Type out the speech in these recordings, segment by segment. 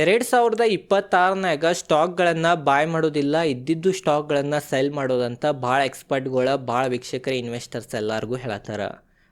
ಎರಡ್ ಸಾವಿರದ ಇಪ್ಪತ್ತಾರನಾಗ ಸ್ಟಾಕ್ಗಳನ್ನು ಬಾಯ್ ಮಾಡೋದಿಲ್ಲ, ಇದ್ದಿದ್ದು ಸ್ಟಾಕ್ಗಳನ್ನು ಸೆಲ್ ಮಾಡೋದಂತ ಭಾಳ ಎಕ್ಸ್ಪರ್ಟ್ಗಳ, ಭಾಳ ವೀಕ್ಷಕರ ಇನ್ವೆಸ್ಟರ್ಸ್ ಎಲ್ಲರಿಗೂ ಹೇಳತ್ತಾರ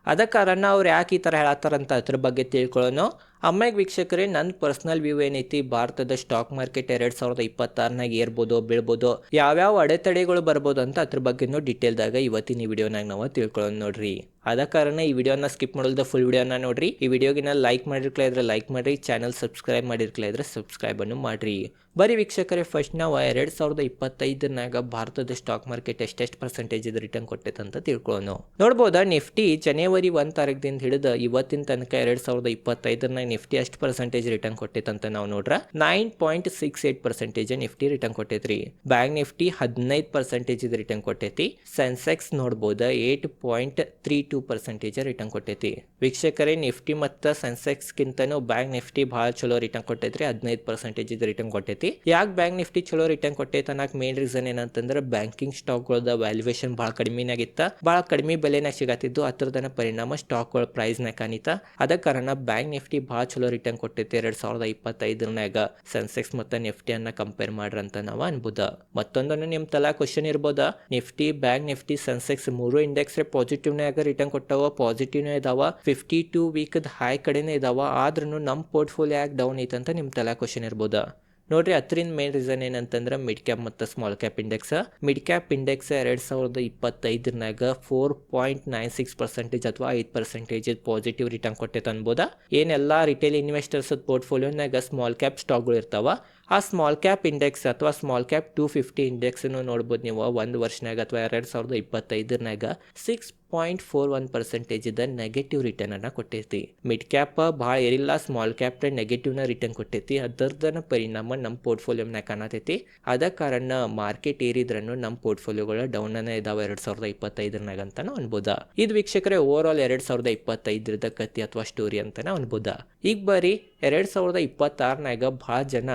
ಅದ ಕಾರಣ ಅವ್ರು ಯಾಕೆ ಈ ಥರ ಹೇಳತ್ತಾರಂತ ಅದ್ರ ಬಗ್ಗೆ ತಿಳ್ಕೊಳ್ಳೋಣ. ಆಮ್ಯಾಗ ವೀಕ್ಷಕರೇ ನನ್ನ ಪರ್ಸ್ನಲ್ ವ್ಯೂ ಏನೈತಿ? ಭಾರತದ ಸ್ಟಾಕ್ ಮಾರ್ಕೆಟ್ ಎರಡು ಸಾವಿರದ ಇಪ್ಪತ್ತಾರನಾಗ ಏರ್ಬೋದು, ಬೀಳ್ಬೋದು, ಯಾವ್ಯಾವ ಅಡೆತಡೆಗಳು ಬರ್ಬೋದು ಅಂತ ಅದ್ರ ಬಗ್ಗೆನೂ ಡೀಟೇಲ್ದಾಗ ಇವತ್ತಿನ ಈ ವಿಡಿಯೋನಾಗ ನಾವು ತಿಳ್ಕೊಳ್ಳೋಣ ನೋಡ್ರಿ. ಅದ ಕಾರಣ ಈ ವಿಡಿಯೋನ ಸ್ಕಿಪ್ ಮಾಡಲ್ದ ಫುಲ್ ವಿಡಿಯೋನ ನೋಡ್ರಿ. ಈ ವಿಡಿಯೋಗಿನ ಲೈಕ್ ಮಾಡಿರ್ಕಲ ಇದ್ರೆ ಲೈಕ್ ಮಾಡ್ರಿ ಚಾನಲ್ ಸಬ್ಸ್ಕ್ರೈಬ್ ಮಾಡಿರ್ಕಲ ಇದ್ರೆ ಸಬ್ಸ್ಕ್ರೈಬ್ ಅನ್ನು ಮಾಡ್ರಿ. ಬರೀ ವೀಕ್ಷಕರೇ ಫಸ್ಟ್ ನಾವು ಎರಡು ಸಾವಿರದ ಇಪ್ಪತ್ತೈದನಾಗ ಭಾರತದ ಸ್ಟಾಕ್ ಮಾರ್ಕೆಟ್ ಎಷ್ಟೆಷ್ಟು ಪರ್ಸೆಂಟೇಜ್ ರಿಟರ್ನ್ ಕೊಟ್ಟೈತೆ ಅಂತ ತಿಳ್ಕೊಳ್ಳೋಣ ನೋಡ್ಬೋದಾ, ನಿಫ್ಟಿ ಜನವರಿ ಒನ್ ತಾರೀಕದಿಂದ ಹಿಡಿದು ಇವತ್ತಿನ ತನಕ ಎರಡು ಸಾವಿರದ ಇಪ್ಪತ್ತೈದನಾಗ ನಿಫ್ಟಿ ಎಷ್ಟು ಪರ್ಸೆಂಟೇಜ್ ರಿಟರ್ನ್ ಕೊಟ್ಟೈತೆ ಅಂತ ನಾವು ನೋಡ್ರ. Nine point six eight percentage Nifty return ಕೊಟ್ಟೈತ್ರಿ. Bank Nifty ಹದಿನೈದು ಪರ್ಸೆಂಟೇಜ್ ರಿಟರ್ನ್ ಕೊಟ್ಟೈತಿ. Sensex ನೋಡ್ಬೋದ eight point three two percentage return ಕೊಟ್ಟೈತಿ. ವೀಕ್ಷಕರೇ, ನಿಫ್ಟಿ ಮತ್ತು ಸೆನ್ಸೆಕ್ಸ್ಗಿಂತನೂ ಬ್ಯಾಂಕ್ ನಿಫ್ಟಿ ಭಾಳ ಚಲೋ ರಿಟರ್ನ್ ಕೊಟ್ಟೈತ್ರಿ, ಹದಿನೈದು ಪರ್ಸೆಂಟೇಜ್ ರಿಟರ್ನ್ ಕೊಟ್ಟೈತಿ. ಯಾಕೆ ಬ್ಯಾಂಕ್ ನಿಫ್ಟಿ ಚಲೋ ರಿಟರ್ನ್ ಕೊಟ್ಟೈತೆ ಅನ್ನಕ್ಕೆ ಮೇನ್ ರೀಸನ್ ಏನಂತಂದ್ರೆ ಬ್ಯಾಂಕಿಂಗ್ ಸ್ಟಾಕ್ಗಳದ ವ್ಯಾಲ್ಯೂಯೇಷನ್ ಭಾಳ ಕಡಿಮೆನಾಗಿತ್ತ. ಭಾಳ ಕಡಿಮೆ ಬೆಲೆನಾಗ ಸಿಗತ್ತಿದ್ದು ಅದರದನ ಪರಿಣಾಮ ಸ್ಟಾಕ್ಗಳ ಪ್ರೈಸ್ನಾಗ ಕಾಣಿತ. ಅದ ಕಾರಣ ಬ್ಯಾಂಕ್ ನಿಫ್ಟಿ ಭಾಳ ಚಲೋ ರಿಟರ್ನ್ ಕೊಟ್ಟೈತಿ ಎರಡ್ ಸಾವಿರದ ಇಪ್ಪತ್ತೈದರನಾಗ ಸೆನ್ಸೆಕ್ಸ್ ಮತ್ತು ನಿಫ್ಟಿಯನ್ನ ಕಂಪೇರ್ ಮಾಡ್ರಂತ ನಾವು ಅನ್ಬೋದ. ಮತ್ತೊಂದನ್ನು ನಿಮ್ಮ ತಲಾ ಕ್ವಶನ್ ಇರ್ಬೋದ? ನಿಫ್ಟಿ, ಬ್ಯಾಂಕ್ ನಿಫ್ಟಿ, ಸೆನ್ಸೆಕ್ಸ್ ಮೂರು ಇಂಡೆಕ್ಸ್ ಪಾಸಿಟಿವ್ನಾಗ ರಿಟರ್ನ್ ಕೊಟ್ಟವ ಪಾಸಿಟಿವ್ನೇ ಇದಾವ ಫಿಫ್ಟಿ ಟೂ ವೀಕ್ದ ಹೈ ಕಡೆನೇ ಇದಾವ ಆದ್ರೂ ನಮ್ಮ ಪೋರ್ಟ್ಫೋಲಿಯೋ ಯಾಕೆ ಡೌನ್ ಐತೆ ಅಂತ ನಿಮ್ಮ ತಲಾ ಕ್ವಶನ್ ಇರ್ಬೋದು. ನೋಡ್ರಿ ಹತ್ತರಿಂದ ಮೇನ್ ರೀಸನ್ ಏನಂತಂದ್ರೆ ಮಿಡ್ ಕ್ಯಾಪ್ ಮತ್ತು small cap index mid cap index ಎರಡು ಸಾವಿರದ ಇಪ್ಪತ್ತೈದರನಾಗ four point nine six percentage ಅಥವಾ ಐದು ಪರ್ಸೆಂಟೇಜ್ ಪಾಸಿಟಿವ್ ರಿಟರ್ನ್ ಕೊಟ್ಟೈತೆ ಅನ್ಬೋದು. ಏನೆಲ್ಲ ರಿಟೇಲ್ ಇನ್ವೆಸ್ಟರ್ಸ್ ಪೋರ್ಟ್ಫೋಲಿಯೋನಾಗ ಸ್ಮಾಲ್ ಕ್ಯಾಪ್ ಸ್ಟಾಕ್ಗಳು ಇರ್ತಾವ. ಆ ಸ್ಮಾಲ್ ಕ್ಯಾಪ್ ಇಂಡೆಕ್ಸ್ ಅಥವಾ ಸ್ಮಾಲ್ ಕ್ಯಾಪ್ ಟೂ ಫಿಫ್ಟಿ ಇಂಡೆಕ್ಸ್ನು ನೋಡ್ಬೋದು ನೀವು. ಒಂದು ವರ್ಷನಾಗ ಅಥವಾ ಎರಡು ಸಾವಿರದ ಇಪ್ಪತ್ತೈದರನಾಗ six point four one percentage ಇದ ನೆಗೆಟಿವ್ ರಿಟರ್ನ್ ಅನ್ನು ಕೊಟ್ಟೈತಿ. ಮಿಡ್ ಕ್ಯಾಪ್ ಭಾಳ ಏರಿಲ್ಲ ಸ್ಮಾಲ್ ಕ್ಯಾಪ್ ನೆಗೆಟಿವ್ನ ರಿಟರ್ನ್ ಕೊಟ್ಟೈತಿ. ಅದರದನ ಪರಿಣಾಮ ನಮ್ಮ ಪೋರ್ಟ್ಫೋಲಿಯೋನ ಕಾಣತೈತಿ. ಅದ ಕಾರಣ ಮಾರ್ಕೆಟ್ ಏರಿದ್ರನ್ನು ನಮ್ಮ ಪೋರ್ಟ್ಫೋಲಿಯೋಗಳು ಡೌನ್ ಅನ್ನ ಇದಾವೆ ಎರಡು ಸಾವಿರದ ಇಪ್ಪತ್ತೈದರನಾಗ ಅಂತಾನು ಅನ್ಬೋದ. ಇದು ವೀಕ್ಷಕರೇ ಓವರ್ ಆಲ್ ಎರಡು ಸಾವಿರದ ಇಪ್ಪತ್ತೈದರದ ಕತಿ ಅಥವಾ ಸ್ಟೋರಿ ಅಂತಾನೆ ಅನ್ಬೋದ. ಈಗ ಬರೀ ಎರಡು ಸಾವಿರದ ಇಪ್ಪತ್ತಾರನಾಗ ಭಾಳ ಜನ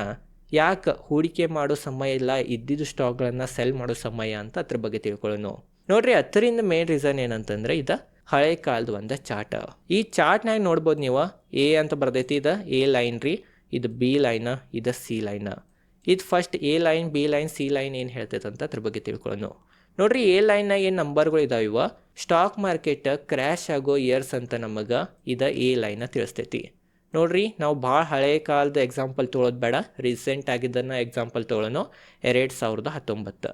ಯಾಕೆ ಹೂಡಿಕೆ ಮಾಡೋ ಸಮಯ ಇಲ್ಲ ಇದ್ದಿದ್ದು ಸ್ಟಾಕ್ಗಳನ್ನು ಸೆಲ್ ಮಾಡೋ ಸಮಯ ಅಂತ ಅದ್ರ ಬಗ್ಗೆ ತಿಳ್ಕೊಳ್ಳೋಣ. ನೋಡ್ರಿ, ಹತ್ತರಿಂದ ಮೇನ್ ರೀಸನ್ ಏನಂತಂದ್ರೆ ಇದು ಹಳೆ ಕಾಲದ ಒಂದು ಚಾರ್ಟ್. ಈ ಚಾರ್ಟ್ನಾಗ ನೋಡ್ಬೋದು ನೀವು ಎ ಅಂತ ಬರ್ದೈತಿ, ಇದು ಎ ಲೈನ್ ರೀ, ಇದು ಬಿ ಲೈನ್ ಇದು ಸಿ ಲೈನ್ ಇದು first A line B line C line ಏನು ಹೇಳ್ತೈತೆ ಅಂತ ಅದ್ರ ಬಗ್ಗೆ ತಿಳ್ಕೊಳ್ಳೋಣ. ನೋಡ್ರಿ ಎ ಲೈನ್ನಾಗ ಏನು ನಂಬರ್ಗಳು ಇದಾವೆ ಇವ? ಸ್ಟಾಕ್ ಮಾರ್ಕೆಟ್ ಕ್ರ್ಯಾಶ್ ಆಗೋ ಇಯರ್ಸ್ ಅಂತ ನಮಗೆ ಇದು ಎ ಲೈನ್ ತಿಳಿಸ್ತೈತಿ. ನೋಡ್ರಿ, ನಾವು ಭಾಳ ಹಳೆ ಕಾಲದ ಎಕ್ಸಾಂಪಲ್ ತೊಗೊಳೋದು ಬೇಡ. ರೀಸೆಂಟ್ ಆಗಿದ್ದನ್ನು ಎಕ್ಸಾಂಪಲ್ ತೊಗೊಳೋಣ ಎರಡು ಸಾವಿರದ ಹತ್ತೊಂಬತ್ತು.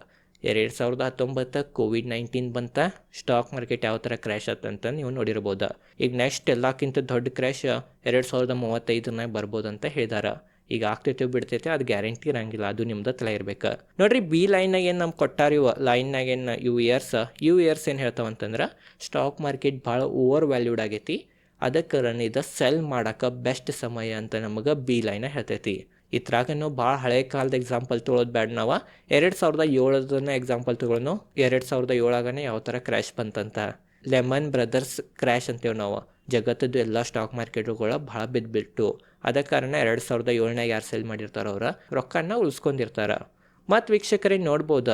ಎರಡು ಸಾವಿರದ ಹತ್ತೊಂಬತ್ತು ಕೋವಿಡ್ ನೈನ್ಟೀನ್ ಬಂತ. ಸ್ಟಾಕ್ ಮಾರ್ಕೆಟ್ ಯಾವ ಥರ ಕ್ರ್ಯಾಶ್ ಆತಂತ ನೀವು ನೋಡಿರ್ಬೋದು. ಈಗ ನೆಕ್ಸ್ಟ್ ಎಲ್ಲಕ್ಕಿಂತ ದೊಡ್ಡ ಕ್ರ್ಯಾಶ್ ಎರಡು ಸಾವಿರದ ಮೂವತ್ತೈದನಾಗ ಬರ್ಬೋದು ಅಂತ ಹೇಳಿದಾರ. ಈಗ ಆಗ್ತೈತೆ ಬಿಡ್ತೈತೆ ಅದು ಗ್ಯಾರಂಟಿ ಇರಂಗಿಲ್ಲ. ಅದು ನಿಮ್ದು ತಲೆ ಇರ್ಬೇಕು. ನೋಡ್ರಿ ಬಿ ಲೈನ್ನಾಗ ಏನು ನಮ್ಗೆ ಕೊಟ್ಟಾರ ಇವ? ಲೈನ್ನಾಗ ಏನು ಇವು ಇಯರ್ಸ್ ಇವು ಇಯರ್ಸ್ ಏನು ಹೇಳ್ತಾವಂತಂದ್ರೆ ಸ್ಟಾಕ್ ಮಾರ್ಕೆಟ್ ಭಾಳ ಓವರ್ ವ್ಯಾಲ್ಯೂಡ್ ಆಗೈತಿ. ಅದಕ್ಕೆ ಇದು ಸೆಲ್ ಮಾಡೋಕೆ ಬೆಸ್ಟ್ ಸಮಯ ಅಂತ ನಮಗೆ ಬಿ ಲೈನ ಹೇಳ್ತೈತಿ. ಇದ್ರಾಗನು ಭಾಳ ಹಳೆ ಕಾಲದ ಎಕ್ಸಾಂಪಲ್ ತೊಗೊಳೋದು ಬೇಡ ನಾವು. ಎರಡು ಸಾವಿರದ ಏಳದನ್ನ ಎಕ್ಸಾಂಪಲ್ ತೊಗೊಳೋನು. ಎರಡು ಸಾವಿರದ ಏಳಾಗನೇ ಯಾವ ಥರ ಕ್ರ್ಯಾಶ್ ಬಂತಂತ. ಲೆಮನ್ ಬ್ರದರ್ಸ್ ಕ್ರ್ಯಾಶ್ ಅಂತೇವೆ ನಾವು. ಜಗತ್ತದ್ದು ಎಲ್ಲ ಸ್ಟಾಕ್ ಮಾರ್ಕೆಟ್ಗಳು ಭಾಳ ಬಿದ್ದುಬಿಟ್ಟು ಅದ ಕಾರಣ ಎರಡು ಸಾವಿರದ ಏಳನೇ ಯಾರು ಸೆಲ್ ಮಾಡಿರ್ತಾರೆ ಅವ್ರ ರೊಕ್ಕನ ಉಳಿಸ್ಕೊಂಡಿರ್ತಾರೆ. ಮತ್ತು ವೀಕ್ಷಕರಿಗೆ ನೋಡ್ಬೋದ?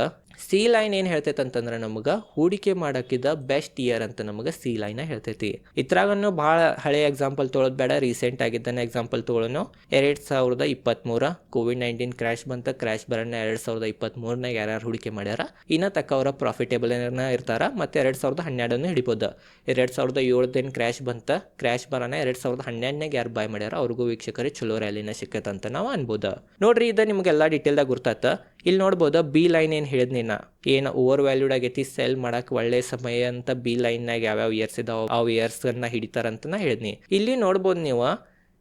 ಸಿ ಲೈನ್ ಏನು ಹೇಳ್ತೈತೆ ಅಂತಂದ್ರೆ ನಮಗೆ ಹೂಡಿಕೆ ಮಾಡೋಕ್ಕಿದ ಬೆಸ್ಟ್ ಇಯರ್ ಅಂತ ನಮಗೆ ಸಿ ಲೈನ್ ಹೇಳ್ತೈತಿ. ಇದ್ರಾಗನ್ನು ಭಾಳ ಹಳೆ ಎಕ್ಸಾಂಪಲ್ ತೊಗೊಳೋದು ಬೇಡ ರೀಸೆಂಟ್ ಆಗಿದ್ದಾನೆ ಎಕ್ಸಾಂಪಲ್ ತೊಗೊಳೋನು ಎರಡು ಸಾವಿರದ ಇಪ್ಪತ್ತ್ಮೂರ ಕೋವಿಡ್ ನೈನ್ಟೀನ್ ಕ್ರ್ಯಾಶ್ ಬಂತ ಕ್ರ್ಯಾಶ್ ಬರೋಣ ಎರಡು ಸಾವಿರದ ಇಪ್ಪತ್ತ್ಮೂರನಾಗ ಯಾರ್ಯಾರು ಹೂಡಿಕೆ ಮಾಡ್ಯಾರ, ಇನ್ನ ತಕ್ಕ ಅವರ ಪ್ರಾಫಿಟೇಬಲ್ ಇರ್ತಾರ, ಮತ್ತು ಎರಡು ಸಾವಿರದ ಹನ್ನೆರಡನ್ನು ಹಿಡಿಬೋದು. ಎರಡು ಸಾವಿರದ ಏಳದೇನು ಕ್ರ್ಯಾಶ್ ಬಂತ ಕ್ರ್ಯಾಶ್ ಬರೋಣ ಎರಡು ಸಾವಿರದ ಹನ್ನೆರಡನಾಗ ಯಾರು ಬಾಯ್ ಮಾಡ್ಯಾರ, ಅವ್ರಿಗೂ ವೀಕ್ಷಕರೇ ಚಲೋ ರ್ಯಾಲಿನ ಸಿಕ್ಕತ್ತಂತ ನಾವು ಅನ್ಬೋದು. ನೋಡ್ರಿ, ಇದು ನಿಮಗೆಲ್ಲ ಡೀಟೇಲ್ದಾಗ ಗುರ್ತಾತ. ಇಲ್ಲಿ ನೋಡ್ಬೋದು ಬಿ ಲೈನ್ ಏನು ಹೇಳಿದ್ನಿ ನಾ ಏನು ಓವರ್ ವ್ಯಾಲ್ಯೂಡ್ ಆಗೈತಿ ಸೆಲ್ ಮಾಡಕ್ಕೆ ಒಳ್ಳೆ ಸಮಯ ಅಂತ ಬಿ ಲೈನ್ನಾಗ ಯಾವ್ಯಾವ ಇಯರ್ಸ್ ಇದಾವ ಅವು ಇಯರ್ಸ್ಗಳನ್ನ ಹಿಡಿತಾರಂತ ಹೇಳಿದ್ನಿ ಇಲ್ಲಿ ನೋಡ್ಬೋದು ನೀವು,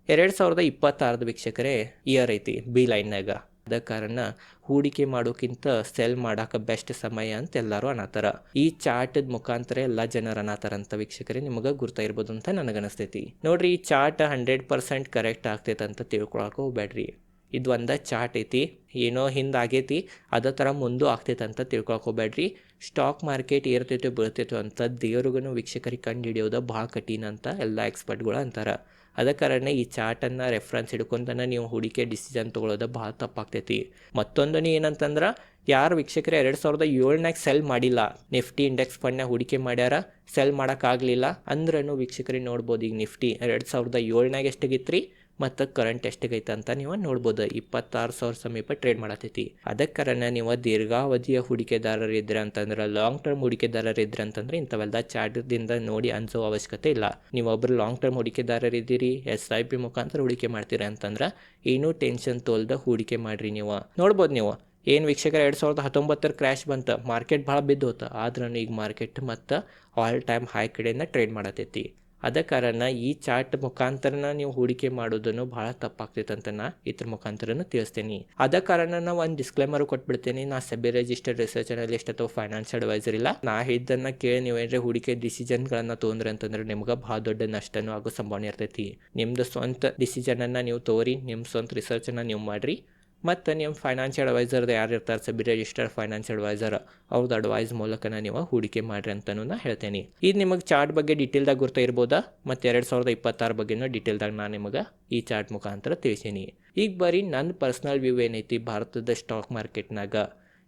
ಎರಡ್ ಸಾವಿರದ ಇಪ್ಪತ್ತಾರದ ವೀಕ್ಷಕರೇ ಇಯರ್ ಐತಿ ಬಿ ಲೈನ್ನಾಗ ಅದ ಕಾರಣ ಹೂಡಿಕೆ ಮಾಡೋಕ್ಕಿಂತ ಸೆಲ್ ಮಾಡಾಕ ಬೆಸ್ಟ್ ಸಮಯ ಅಂತ ಎಲ್ಲರೂ ಅನಾತಾರ. ಈ ಚಾರ್ಟ್ ಮುಖಾಂತರ ಎಲ್ಲ ಜನರು ಅಂತ ವೀಕ್ಷಕರೇ, ನಿಮಗೆ ಗುರ್ತಾ ಇರ್ಬೋದು ಅಂತ ನನಗನಿಸ್ತೈತಿ. ನೋಡ್ರಿ, ಈ ಚಾರ್ಟ್ ಹಂಡ್ರೆಡ್ ಪರ್ಸೆಂಟ್ ಕರೆಕ್ಟ್ ಆಗ್ತೈತೆ ಅಂತ ತಿಳ್ಕೊಳಕ್ಕೆ ಹೋಗ್ಬೇಡ್ರಿ ಇದು ಒಂದು ಚಾರ್ಟ್ ಐತಿ, ಏನೋ ಹಿಂದೆ ಆಗೈತಿ, ಅದೇ ಥರ ಮುಂದೂ ಆಗ್ತೈತೆ ಅಂತ ತಿಳ್ಕೊಳಕ್ಕೆ ಹೋಗ್ಬೇಡ್ರಿ. ಸ್ಟಾಕ್ ಮಾರ್ಕೆಟ್ ಏರ್ತೈತೆ ಬೀಳ್ತೈತೆ ಅಂತ ದೇವ್ರಿಗೂ ವೀಕ್ಷಕರಿಗೆ ಕಂಡು ಹಿಡಿಯೋದು ಭಾಳ ಕಠಿಣ ಅಂತ ಎಲ್ಲ ಎಕ್ಸ್ಪರ್ಟ್ಗಳು ಅಂತಾರೆ. ಅದ ಕಾರಣ ಈ ಚಾರ್ಟನ್ನು ರೆಫರೆನ್ಸ್ ಹಿಡ್ಕೊಂತನ ನೀವು ಹೂಡಿಕೆ ಡಿಸಿಷನ್ ತೊಗೊಳೋದು ಭಾಳ ತಪ್ಪಾಗ್ತೈತಿ. ಮತ್ತೊಂದು ಏನಂತಂದ್ರೆ, ಯಾರು ವೀಕ್ಷಕರು ಎರಡು ಸಾವಿರದ ಏಳನಾಗ ಸೆಲ್ ಮಾಡಿಲ್ಲ, ನಿಫ್ಟಿ ಇಂಡೆಕ್ಸ್ ಫಂಡ್ನಾಗ ಹೂಡಿಕೆ ಮಾಡ್ಯಾರ, ಸೆಲ್ ಮಾಡೋಕ್ಕಾಗಲಿಲ್ಲ ಅಂದ್ರೂ ವೀಕ್ಷಕರಿಗೆ ನೋಡ್ಬೋದು ಈಗ ನಿಫ್ಟಿ. ಎರಡು ಸಾವಿರದ ಏಳನಾಗ ಎಷ್ಟಾಗಿತ್ತು ರೀ ಮತ್ತು ಕರೆಂಟ್ ಎಷ್ಟಿಗೈತೆ ಅಂತ ನೀವು ನೋಡ್ಬೋದು. ಇಪ್ಪತ್ತಾರು ಸಾವಿರ ಸಮೀಪ ಟ್ರೇಡ್ ಮಾಡತೈತಿ ಅದಕ್ಕೆ ನೀವು ದೀರ್ಘಾವಧಿಯ ಹೂಡಿಕೆದಾರರು ಇದ್ರೆ ಅಂತಂದ್ರೆ ಲಾಂಗ್ ಟರ್ಮ್ ಹೂಡಿಕೆದಾರರು ಇದ್ರೆ ಅಂತಂದ್ರೆ ಇಂಥವೆಲ್ಲ ಚಾರ್ಟ್ದಿಂದ ನೋಡಿ ಅನ್ಸೋ ಅವಶ್ಯಕತೆ ಇಲ್ಲ. ನೀವು ಒಬ್ಬರು ಲಾಂಗ್ ಟರ್ಮ್ ಹೂಡಿಕೆದಾರರು ಇದ್ದೀರಿ ಎಸ್ ಐ ಪಿ ಮುಖಾಂತರ ಹೂಡಿಕೆ ಮಾಡ್ತೀರಿ ಅಂತಂದ್ರೆ ಏನೂ ಟೆನ್ಷನ್ ತೋಲ್ದ ಹೂಡಿಕೆ ಮಾಡಿರಿ ನೀವು. ನೋಡ್ಬೋದು ನೀವು, ಏನು ವೀಕ್ಷಕರ ಎರಡು ಸಾವಿರದ ಹತ್ತೊಂಬತ್ತರ ಕ್ರ್ಯಾಶ್ ಬಂತು ಮಾರ್ಕೆಟ್ ಭಾಳ ಬಿದ್ದು ಹೋತ ಆದ್ರೂ ಈಗ ಮಾರ್ಕೆಟ್ ಮತ್ತು ಆಲ್ ಟೈಮ್ ಹೈ ಕಡೆಯಿಂದ ಟ್ರೇಡ್ ಮಾಡತೈತಿ ಅದ ಕಾರಣ ಈ ಚಾರ್ಟ್ ಮುಖಾಂತರನ ನೀವು ಹೂಡಿಕೆ ಮಾಡೋದನ್ನು ಬಹಳ ತಪ್ಪಾಗ್ತೈತೆ ಅಂತ ನಾ ಇದ್ರ ಮುಖಾಂತರನು ತಿಳಿಸ್ತೇನೆ. ಅದ ಕಾರಣ ನಾ ಒಂದು ಡಿಸ್ಕ್ಲೇಮರ್ ಕೊಟ್ಬಿಡ್ತೀನಿ. ನಾ ಸೆಬಿ ರಿಜಿಸ್ಟರ್ಡ್ ರಿಸರ್ಚ್ ಅನಲಿಸ್ಟ್ ಅಥವಾ ಫೈನಾನ್ಸ್ ಅಡ್ವೈಸರ್ ಇಲ್ಲ. ನಾ ಇದನ್ನ ಕೇಳಿ ನೀವು ನೀವೇನ್ರೆ ಹೂಡಿಕೆ ಡಿಸಿಷನ್ಗಳನ್ನ ತಗೊಂಡ್ರೆ ಅಂತಂದ್ರೆ ನಿಮ್ಗೆ ಬಹಳ ದೊಡ್ಡ ನಷ್ಟನೂ ಆಗೋ ಸಂಭಾವನೆ ಇರ್ತೈತಿ. ನಿಮ್ದು ಸ್ವಂತ ಡಿಸಿಷನನ್ನು ನೀವು ತೋರಿ ನಿಮ್ಮ ಸ್ವಂತ ರಿಸರ್ಚನ್ನು ನೀವು ಮಾಡಿರಿ. ಮತ್ತು ನಿಮ್ಮ ಫೈನಾನ್ಷಿಯಲ್ ಅಡ್ವೈಸರ್ದು ಯಾರು ಇರ್ತಾರೆ ಸಬಿ ರಿಜಿಸ್ಟರ್ ಫೈನಾನ್ಷಿಯಲ್ ಅಡ್ವೈಸರ್ ಅವ್ರದ್ದು ಅಡ್ವೈಸ್ ಮೂಲಕನ ನೀವು ಹೂಡಿಕೆ ಮಾಡಿರಿ ಅಂತಲೂ ನಾ ಹೇಳ್ತೇನೆ. ಇದು ನಿಮಗೆ ಚಾರ್ಟ್ ಬಗ್ಗೆ ಡೀಟೇಲ್ದಾಗ ಗುರ್ತಾ ಇರ್ಬೋದಾ? ಮತ್ತು ಎರಡು ಸಾವಿರದ ಇಪ್ಪತ್ತಾರು ಬಗ್ಗೆನೂ ಡೀಟೇಲ್ದಾಗ ನಾನು ನಿಮಗೆ ಈ ಚಾರ್ಟ್ ಮುಖಾಂತರ ತಿಳಿಸೀನಿ. ಈಗ ಬರೀ ನನ್ನ ಪರ್ಸ್ನಲ್ ವ್ಯೂ ಏನೈತಿ ಭಾರತದ ಸ್ಟಾಕ್ ಮಾರ್ಕೆಟ್ನಾಗ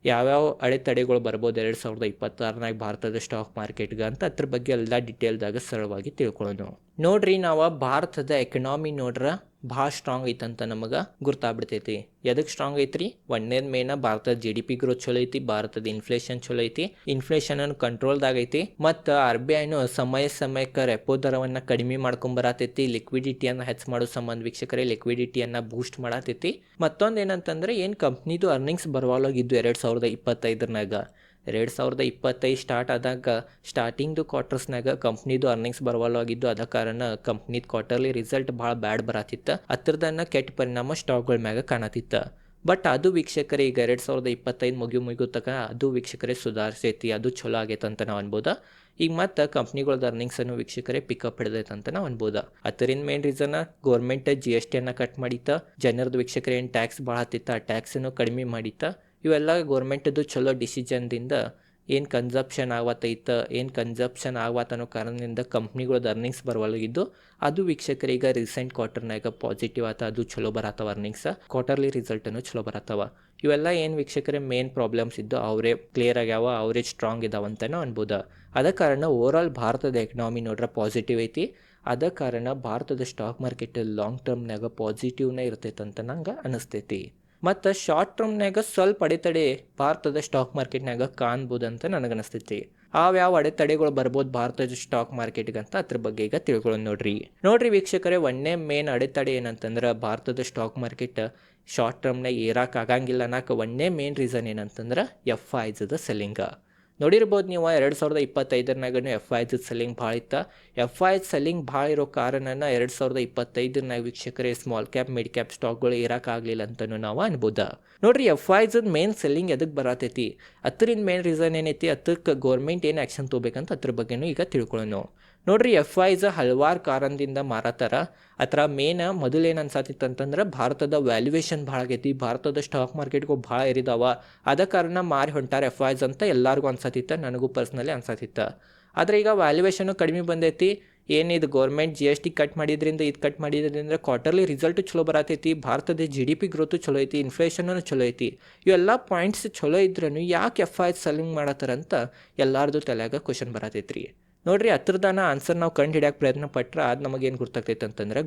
ಯಾವ್ಯಾವ ಅಡೆತಡೆಗಳು ಬರ್ಬೋದು ಎರಡು ಸಾವಿರದ ಇಪ್ಪತ್ತಾರನಾಗ ಭಾರತದ ಸ್ಟಾಕ್ ಮಾರ್ಕೆಟ್ಗೆ ಅಂತ ಅದ್ರ ಬಗ್ಗೆ ಎಲ್ಲ ಡಿಟೇಲ್ದಾಗ ಸರಳವಾಗಿ ತಿಳ್ಕೊಳ್ಳೋಣ ನೋಡ್ರಿ ನಾವು ಭಾರತದ ಎಕನಾಮಿ ನೋಡ್ರ ಭಾಳ ಸ್ಟ್ರಾಂಗ್ ಐತಂತ ನಮಗೆ ಗುರ್ತಾಗ್ಬಿಡ್ತೈತಿ. ಎದಕ್ಕೆ ಸ್ಟ್ರಾಂಗ್ ಐತ್ರಿ? ಒಂದೇದ್ ಮೇನ ಭಾರತದ ಜಿ ಡಿ ಪಿ ಗ್ರೋತ್ ಚಲೋ ಐತಿ, ಭಾರತದ ಇನ್ಫ್ಲೇಷನ್ ಚಲೋ ಐತಿ. ಇನ್ಫ್ಲೇಷನ್ ಅನ್ನು ಕಂಟ್ರೋಲ್ದಾಗ ಐತಿ. ಮತ್ತು ಆರ್ ಬಿ ಐನು ಸಮಯ ಸಮಯಕ್ಕೆ ರೆಪೋ ದರವನ್ನು ಕಡಿಮೆ ಮಾಡ್ಕೊಂಬರತೈತಿ ಲಿಕ್ವಿಡಿಟಿಯನ್ನು ಹೆಚ್ಚು ಮಾಡೋ ಸಂಬಂಧ ವೀಕ್ಷಕರೇ ಲಿಕ್ವಿಡಿಟಿಯನ್ನು ಬೂಸ್ಟ್ ಮಾಡತೈತಿ. ಮತ್ತೊಂದು ಏನಂತಂದ್ರೆ ಏನು ಕಂಪ್ನಿದು ಅರ್ನಿಂಗ್ಸ್ ಬರವಾಲಾಗಿದ್ದು ಎರಡು ಸಾವಿರದ ಇಪ್ಪತ್ತೈದರನಾಗ. ಎರಡು ಸಾವಿರದ ಇಪ್ಪತ್ತೈದು ಸ್ಟಾರ್ಟ್ ಆದಾಗ ಸ್ಟಾರ್ಟಿಂಗ್ದು ಕ್ವಾರ್ಟರ್ಸ್ನಾಗ ಕಂಪ್ನಿದು ಅರ್ನಿಂಗ್ಸ್ ಬರವಲ್ಲಾಗಿದ್ದು ಅದ ಕಾರಣ ಕಂಪ್ನಿದ ಕ್ವಾರ್ಟರ್ಲಿ ರಿಸಲ್ಟ್ ಭಾಳ ಬ್ಯಾಡ್ ಬರತ್ತಿತ್ತು ಹತ್ರದನ್ನ ಕೆಟ್ಟ ಪರಿಣಾಮ ಸ್ಟಾಕ್ಗಳ ಮ್ಯಾಗ ಕಾಣತಿತ್ತು. ಬಟ್ ಅದು ವೀಕ್ಷಕರೇ ಈಗ ಎರಡು ಸಾವಿರದ ಇಪ್ಪತ್ತೈದು ಮುಗಿ ಮುಗಿಯೋ ತಕ ಅದು ವೀಕ್ಷಕರೇ ಸುಧಾರಿಸೈತಿ, ಅದು ಚಲೋ ಆಗೈತೆ ಅಂತ ನಾವು ಅನ್ಬೋದ. ಈಗ ಮತ್ತು ಕಂಪ್ನಿಗಳದ್ದು ಅರ್ನಿಂಗ್ಸನ್ನು ವೀಕ್ಷಕರೇ ಪಿಕಪ್ ಹಿಡ್ದೈತೆ ಅಂತ ನಾವು ಅನ್ಬೋದ. ಅದರಿಂದ main reason government G S ಟಿಯನ್ನು cut ಮಾಡಿತ್ತ. ಜನರದ್ದು ವೀಕ್ಷಕರೇನು ಟ್ಯಾಕ್ಸ್ ಭಾಳ ಹತ್ತಿತ್ತ, ಆ ಟ್ಯಾಕ್ಸನ್ನು ಕಡಿಮೆ ಮಾಡಿತ್ತ. ಇವೆಲ್ಲ ಗೌರ್ಮೆಂಟ್ದು ಚಲೋ ಡಿಸಿಷನ್ದಿಂದ ಏನು ಕನ್ಸಪ್ಷನ್ ಆಗತ್ತೈತೆ ಏನು ಕನ್ಸಪ್ಷನ್ ಅನ್ನೋ ಕಾರಣದಿಂದ ಕಂಪ್ನಿಗಳದ್ದು ಅರ್ನಿಂಗ್ಸ್ ಬರವಲ್ಗಿದ್ದು, ಅದು ವೀಕ್ಷಕರೀಗ ರೀಸೆಂಟ್ ಕ್ವಾರ್ಟರ್ನಾಗ ಪಾಸಿಟಿವ್ ಆತ, ಅದು ಚಲೋ ಬರತ್ತವ ಅರ್ನಿಂಗ್ಸ್ ಕ್ವಾರ್ಟರ್ಲಿ ರಿಸಲ್ಟನ್ನು ಚಲೋ ಬರತ್ತವ. ಇವೆಲ್ಲ ಏನು ವೀಕ್ಷಕರೇ ಮೇನ್ ಪ್ರಾಬ್ಲಮ್ಸ್ ಇದ್ದು ಅವರೇ ಕ್ಲಿಯರ್ ಆಗ್ಯಾವ, ಅವರೇ ಸ್ಟ್ರಾಂಗ್ ಇದಾವಂತನೂ ಅನ್ಬೋದು. ಅದ ಕಾರಣ ಓವರಾಲ್ ಭಾರತದ ಎಕನಾಮಿ ನೋಡ್ರೆ ಪಾಸಿಟಿವ್ ಐತಿ. ಅದ ಕಾರಣ ಭಾರತದ ಸ್ಟಾಕ್ ಮಾರ್ಕೆಟ್ ಲಾಂಗ್ ಟರ್ಮ್ನಾಗ ಪಾಸಿಟಿವ್ನೇ ಇರ್ತೈತೆ ಅಂತ ನಂಗೆ ಅನಿಸ್ತೈತಿ. ಮತ್ತು ಶಾರ್ಟ್ ಟರ್ಮ್ನಾಗ ಸ್ವಲ್ಪ ಅಡೆತಡೆ ಭಾರತದ ಸ್ಟಾಕ್ ಮಾರ್ಕೆಟ್ನಾಗ ನನಗೆ ನನಗನಿಸ್ತೈತಿ. ಯಾವ ಅಡೆತಡೆಗಳು ಬರ್ಬೋದು ಭಾರತದ ಸ್ಟಾಕ್ ಮಾರ್ಕೆಟ್ಗೆ ಅಂತ ಅದ್ರ ಬಗ್ಗೆ ಈಗ ತಿಳ್ಕೊಳ್ಳೋಣ ನೋಡ್ರಿ. ನೋಡ್ರಿ ವೀಕ್ಷಕರೇ, ಒಂದೇ ಮೇನ್ ಅಡೆತಡೆ ಏನಂತಂದ್ರೆ ಭಾರತದ ಸ್ಟಾಕ್ ಮಾರ್ಕೆಟ್ ಶಾರ್ಟ್ ಟರ್ಮ್ನಾಗ ಏರಾಕ್ ಆಗಂಗಿಲ್ಲ ಅನ್ನಕ್ಕೆ ಒಂದೇ ಮೇನ್ ರೀಸನ್ ಏನಂತಂದ್ರೆ ಎಫ್ ಐಸದ ಸೆಲ್ಲಿಂಗ ನೋಡಿರ್ಬೋದು ನೀವು ಎರಡು ಸಾವಿರದ ಇಪ್ಪತ್ತೈದರನಾಗೂ ಎಫ್ ಐದ್ ಸೆಲ್ಲಿಂಗ್ ಭಾಳ ಇತ್ತು. ಎಫ್ ಐ ಸೆಲ್ಲಿಂಗ್ ಭಾಳ ಇರೋ ಕಾರಣನ ಎರಡು ಸಾವಿರದ ಇಪ್ಪತ್ತೈದರನಾಗ ವೀಕ್ಷಕರೇ ಸ್ಮಾಲ್ ಕ್ಯಾಪ್ ಮಿಡ್ ಕ್ಯಾಪ್ ಸ್ಟಾಕ್ಗಳು ಇರೋಕ್ಕಾಗಲಿಲ್ಲ ಅಂತಲೂ ನಾವು ಅನ್ಬೋದ. ನೋಡ್ರಿ ಎಫ್ ಐ ಐಸದ ಮೇನ್ ಸೆಲ್ಲಿಂಗ್ ಎದಕ್ಕೆ ಬರತೈತಿ? ಅದರಿಂದ ಮೇನ್ ರೀಸನ್ ಏನೈತಿ? ಹತ್ತಕ್ಕೆ ಗೌರ್ಮೆಂಟ್ ಏನು ಆ್ಯಕ್ಷನ್ ತೊಗೋಬೇಕಂತ ಅದ್ರ ಬಗ್ಗೆನೂ ಈಗ ತಿಳ್ಕೊಳ್ಳೋಣ ನೋಡ್ರಿ ಎಫ್ ಐಸ್ ಹಲವಾರು ಕಾರಣದಿಂದ ಮಾರತಾರ. ಅದ್ರ ಮೇನ್ ಏನು ಅನ್ಸಾತಿತ್ತು ಅಂತಂದ್ರೆ ಭಾರತದ ವ್ಯಾಲ್ಯೂಯೇಷನ್ ಭಾಳ ಆಗೈತಿ. ಭಾರತದ ಸ್ಟಾಕ್ ಮಾರ್ಕೆಟ್ಗೂ ಭಾಳ ಏರಿದಾವ. ಅದ ಕಾರಣ ಮಾರಿ ಹೊಂಟಾರ ಎಫ್ ಐಸ್ ಅಂತ ಎಲ್ಲರಿಗೂ ಅನ್ಸತಿತ್ತು, ನನಗೂ ಪರ್ಸ್ನಲಿ ಅನ್ಸತಿತ್ತು. ಆದರೆ ಈಗ ವ್ಯಾಲ್ಯೂಯೇಷನು ಕಡಿಮೆ ಬಂದೈತಿ. ಏನಿದು government G S T cut ಮಾಡಿದ್ರಿಂದ, ಇದು ಕಟ್ ಮಾಡಿದ್ರಿಂದ ಕ್ವಾರ್ಟರ್ಲಿ ರಿಸಲ್ಟ್ ಚಲೋ ಬರತೈತಿ. ಭಾರತದ ಜಿ ಡಿ ಪಿ ಗ್ರೋತು ಚಲೋ ಐತಿ ಇನ್ಫ್ಲೇಷನ್ನು ಚಲೋ ಐತಿ. ಇವೆಲ್ಲ ಪಾಯಿಂಟ್ಸ್ ಚಲೋ ಇದ್ರೂ ಯಾಕೆ ಎಫ್ ಐ ಸೆಲ್ಲಿಂಗ್ ಮಾಡತ್ತಾರಂತ ಎಲ್ಲರದು ತಲೆಯಾಗ ಕ್ವಶನ್ ಬರತೈತ್ರಿ. ನೋಡ್ರಿ ಹತ್ರದಾನ ಆನ್ಸರ್ ನಾವು ಕಂಡು ಹಿಡಿಯೋಕೆ ಪ್ರಯತ್ನ ಪಟ್ರೆ ಅದು ನಮಗೇನು ಗೊತ್ತಾಗ್ತೈತೆ ಅಂತಂದ್ರೆ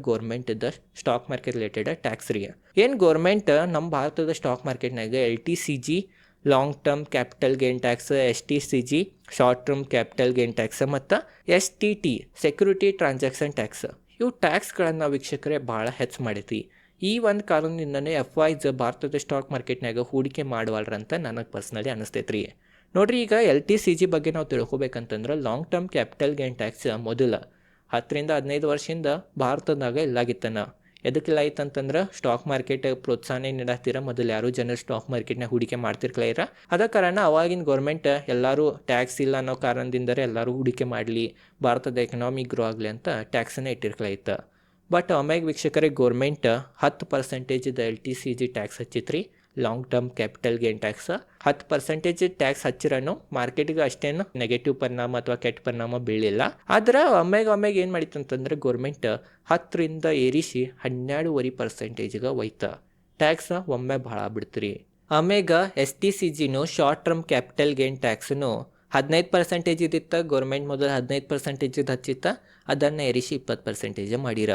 ಇದ್ದ ಸ್ಟಾಕ್ ಮಾರ್ಕೆಟ್ ರಿಲೇಟೆಡ್ ಟ್ಯಾಕ್ಸ್ ರೀ ಏನು ಗೌರ್ಮೆಂಟ್ ನಮ್ಮ ಭಾರತದ ಸ್ಟಾಕ್ ಮಾರ್ಕೆಟ್ನಾಗ L T C G long term capital gain tax S T C G short term capital gain tax ಮತ್ತು S T T security transaction tax ಇವು ಟ್ಯಾಕ್ಸ್ಗಳನ್ನು ವೀಕ್ಷಕರೇ ಭಾಳ ಹೆಚ್ಚು ಮಾಡೈತಿ. ಈ ಒಂದು ಕಾರಣದಿಂದನೇ ಎಫ್ ಐಸ್ ಭಾರತದ ಸ್ಟಾಕ್ ಮಾರ್ಕೆಟ್ನಾಗ ಹೂಡಿಕೆ ಮಾಡುವಲ್ರಂತ ನನಗೆ ಪರ್ಸ್ನಲಿ ಅನಿಸ್ತೈತೆ ರೀ ನೋಡ್ರಿ, ಈಗ ಎಲ್ ಟಿ ಸಿ ಜಿ ಬಗ್ಗೆ ನಾವು ತಿಳ್ಕೊಬೇಕಂತಂದ್ರೆ long term capital gain tax ಮೊದಲ ಹತ್ತರಿಂದ ಹದಿನೈದು ವರ್ಷದಿಂದ ಭಾರತದಾಗ ಇಲ್ಲಾಗಿತ್ತನ. ಎದಕ್ಕಿಲ್ಲ ಐತಂತಂದ್ರೆ ಸ್ಟಾಕ್ ಮಾರ್ಕೆಟ್ ಪ್ರೋತ್ಸಾಹನೆ ನೀಡತ್ತೀರ ಮೊದಲು ಯಾರು ಜನರು ಸ್ಟಾಕ್ ಮಾರ್ಕೆಟ್ನಾಗ ಹೂಡಿಕೆ ಮಾಡ್ತಿರ್ಕಲೈರ ಅದ ಕಾರಣ ಅವಾಗಿನ ಗೌರ್ಮೆಂಟ್ ಎಲ್ಲರೂ ಟ್ಯಾಕ್ಸ್ ಇಲ್ಲ ಅನ್ನೋ ಕಾರಣದಿಂದರೆ ಎಲ್ಲರೂ ಹೂಡಿಕೆ ಮಾಡಲಿ. ಭಾರತದ ಎಕನಾಮಿ ಗ್ರೋ ಆಗಲಿ ಅಂತ ಟ್ಯಾಕ್ಸನ್ನು ಇಟ್ಟಿರ್ಕಲೈತ ಬಟ್ ಆಮ್ಯಾಗ ವೀಕ್ಷಕರಿಗೆ ಗೌರ್ಮೆಂಟ್ ಹತ್ತು ಪರ್ಸೆಂಟೇಜ್ದ L T C G tax ಹಚ್ಚಿತ್ರಿ. Long term capital gain tax ಹತ್ತು ಪರ್ಸೆಂಟೇಜ್ ಟ್ಯಾಕ್ಸ್ ಹಚ್ಚಿರೋನು. ಮಾರ್ಕೆಟ್ಗೆ ಅಷ್ಟೇನು ನೆಗೆಟಿವ್ ಪರಿಣಾಮ ಅಥವಾ ಕೆಟ್ಟ ಪರಿಣಾಮ ಬೀಳಿಲ್ಲ. ಆದ್ರೆ ಒಮ್ಮೆಗೆ ಒಮ್ಮೆಗೆ ಏನು ಮಾಡಿತ್ತು ಅಂತಂದ್ರೆ ಗೌರ್ಮೆಂಟ್ ಹತ್ತರಿಂದ ಏರಿಸಿ ಹನ್ನೆರಡುವರೆ ಪರ್ಸೆಂಟೇಜ್ಗೆ ಒಯ್ತ ಟ್ಯಾಕ್ಸ್ ಒಮ್ಮೆ ಭಾಳ ಬಿಡ್ತೀರಿ. ಆಮ್ಯಾಗ ಎಸ್ ಟಿ ಸಿ ಜಿನು ಶಾರ್ಟ್ ಟರ್ಮ್ ಕ್ಯಾಪಿಟಲ್ ಗೇನ್ ಟ್ಯಾಕ್ಸ್ನು ಹದಿನೈದು ಪರ್ಸೆಂಟೇಜ್ ಇದ್ದಿತ್ತ. ಗೌರ್ಮೆಂಟ್ ಮೊದಲು ಹದಿನೈದು ಪರ್ಸೆಂಟೇಜ್ ಹಚ್ಚಿತ್ತ. ಅದನ್ನು ಏರಿಸಿ ಇಪ್ಪತ್ತು ಪರ್ಸೆಂಟೇಜ್ ಮಾಡಿರ.